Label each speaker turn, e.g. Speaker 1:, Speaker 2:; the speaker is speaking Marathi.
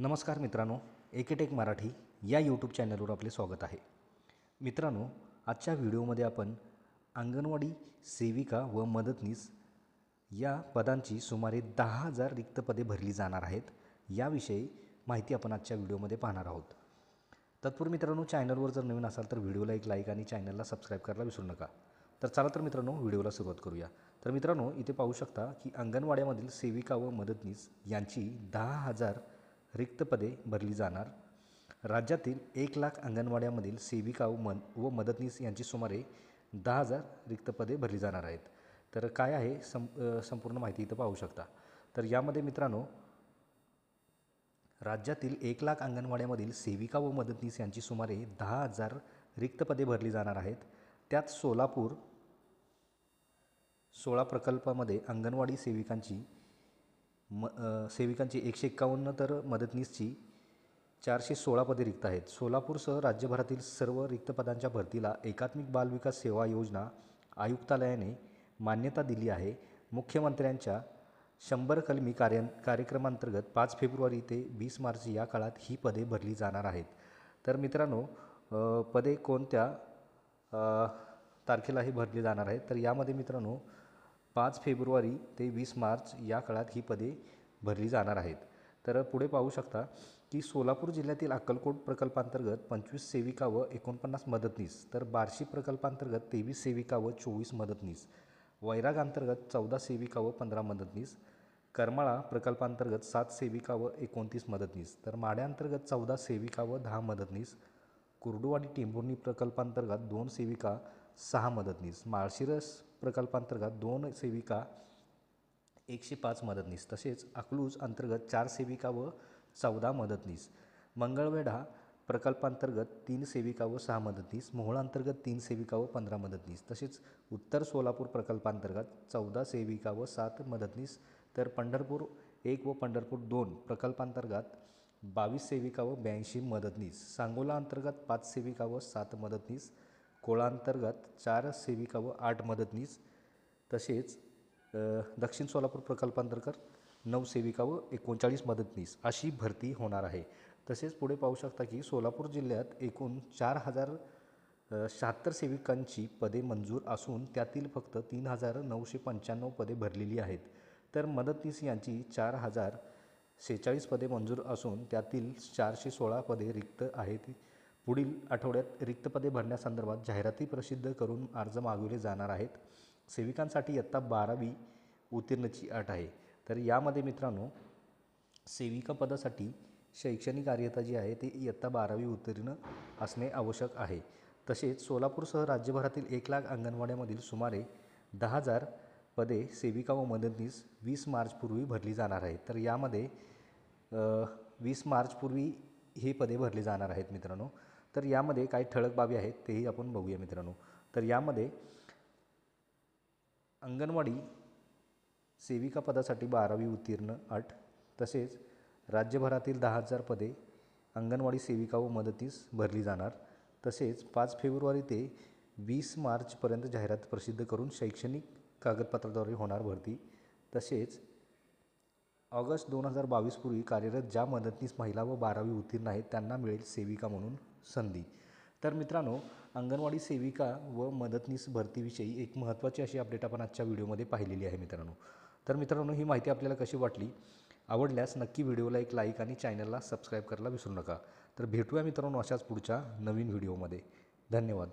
Speaker 1: नमस्कार मित्रांनो एकेटेक मराठी या यूट्यूब चॅनलवर आपले स्वागत आहे. मित्रांनो आजच्या व्हिडिओमध्ये आपण अंगणवाडी सेविका व मदतनीस या पदांची सुमारे दहा हजार रिक्त पदे भरली जाणार आहेत याविषयी माहिती आपण आजच्या व्हिडिओमध्ये पाहणार आहोत. तत्पूर्वी मित्रांनो चॅनलवर जर नवीन असाल तर व्हिडिओला एक लाईक आणि चॅनलला सबस्क्राईब करायला विसरू नका. तर चला तर मित्रांनो व्हिडिओला सुरुवात करूया. तर मित्रांनो इथे पाहू शकता की अंगणवाड्यामधील सेविका व मदतनीस यांची दहा हजार रिक्त पदे भरली जाणार. राज्यातील एक लाख अंगणवाड्यामधील सेविका व मन व मदतनीस यांची सुमारे दहा हजार रिक्त पदे भरली जाणार आहेत. तर काय आहे सं संपूर्ण माहिती इथं पाहू शकता. तर यामध्ये मित्रांनो राज्यातील एक लाख अंगणवाड्यामधील सेविका व मदतनीस यांची सुमारे दहा हजार रिक्त पदे भरली जाणार आहेत. त्यात सोलापूर सोळा प्रकल्पामध्ये अंगणवाडी सेविकांची म सेविकांची एकशे एक्कावन्न तर मदतनीसची चारशे सोळा पदे रिक्त आहेत. सोलापूरसह राज्यभरातील सर्व रिक्त पदांच्या भरतीला एकात्मिक बालविकास सेवा योजना आयुक्तालयाने मान्यता दिली आहे. मुख्यमंत्र्यांच्या शंभर कलमी कार्य कार्यक्रमांतर्गत पाच फेब्रुवारी ते वीस मार्च या काळात ही पदे भरली जाणार आहेत. तर मित्रांनो पदे कोणत्या तारखेलाही भरली जाणार आहेत? तर यामध्ये मित्रांनो पाच फेब्रुवारी ते वीस मार्च या काळात ही पदे भरली जाणार आहेत. तर पुढे पाहू शकता की सोलापूर जिल्ह्यातील अक्कलकोट प्रकल्पांतर्गत पंचवीस सेविका व एकोणपन्नास मदतनीस तर बार्शी प्रकल्पांतर्गत तेवीस सेविका व चोवीस मदतनीस वैराग अंतर्गत चौदा सेविका व पंधरा मदतनीस करमाळा प्रकल्पांतर्गत सात सेविका व एकोणतीस मदतनीस तर माड्याअंतर्गत चौदा सेविका व दहा मदतनीस कुर्डू आणि टेंभुर्णी प्रकल्पांतर्गत दोन सेविका सहा मदतनीस माळशिरस प्रकल्पांतर्गत दोन सेविका एकशे पाच मदतनीस. तसेच अकलूज अंतर्गत चार सेविका व चौदा मदतनीस. मंगळवेढा प्रकल्पांतर्गत तीन सेविका व सहा मदतनीस. मोहोळ अंतर्गत तीन सेविका व पंधरा मदतनीस. तसेच उत्तर सोलापूर प्रकल्पांतर्गत चौदा सेविका व सात मदतनीस. तर पंढरपूर एक व पंढरपूर दोन प्रकल्पांतर्गत बावीस सेविका व ब्याऐंशी मदतनीस. सांगोला अंतर्गत पाच सेविका व सात मदतनीस. कोळांतर्गत चार सेविका व आठ मदतनीस तसेच दक्षिण सोलापूर प्रकल्पांतर्गत नऊ सेविका व एकोणचाळीस मदतनीस अशी भरती होणार आहे. तसेच पुढे पाहू शकता की सोलापूर जिल्ह्यात एकूण चार हजार शहात्तर सेविकांची पदे मंजूर असून त्यातील फक्त तीन हजार नऊशे पंच्याण्णव पदे भरलेली आहेत. तर मदतनीस यांची चार हजार सेहेचाळीस पदे मंजूर असून त्यातील चारशे सोळा पदे रिक्त आहेत. पुढील आठवड्यात रिक्त पदे भरण्यासंदर्भात जाहिराती प्रसिद्ध करून अर्ज मागविले जाणार आहेत. सेविकांसाठी इयत्ता बारावी उत्तीर्णची अट आहे. तर यामध्ये मित्रांनो सेविका पदासाठी शैक्षणिक अर्हता जी आहे ती इयत्ता बारावी उत्तीर्ण असणे आवश्यक आहे. तसेच सोलापूरसह राज्यभरातील एक लाख अंगणवाड्यामधील सुमारे दहा हजार पदे सेविका व मदतनीस वीस मार्चपूर्वी भरली जाणार आहेत. तर यामध्ये वीस मार्चपूर्वी ही पदे भरली जाणार आहेत मित्रांनो. तर यामध्ये काही ठळक बाबी आहेत तेही आपण बघूया मित्रांनो. तर यामध्ये अंगणवाडी सेविका पदासाठी बारावी उत्तीर्ण अट तसेच राज्यभरातील दहा हजार पदे अंगणवाडी सेविका व मदतीस भरली जाणार. तसेच पाच फेब्रुवारी ते वीस मार्चपर्यंत जाहिरात प्रसिद्ध करून शैक्षणिक कागदपत्राद्वारे होणार भरती. तसेच ऑगस्ट दोन हजार बावीसपूर्वी कार्यरत ज्या मदतनीस महिला व बारावी उत्तीर्ण आहेत त्यांना मिळेल सेविका म्हणून संधी. तर मित्रांनो अंगणवाडी सेविका व मदतनीस भरतीविषयी एक महत्त्वाची अशी अपडेट आपण आजच्या व्हिडिओमध्ये पाहिलेली आहे मित्रांनो. तर मित्रांनो ही माहिती आपल्याला कशी वाटली? आवडल्यास नक्की व्हिडिओला एक लाईक आणि चॅनलला सबस्क्राईब करायला विसरू नका. तर भेटूया मित्रांनो अशाच पुढच्या नवीन व्हिडिओमध्ये. धन्यवाद.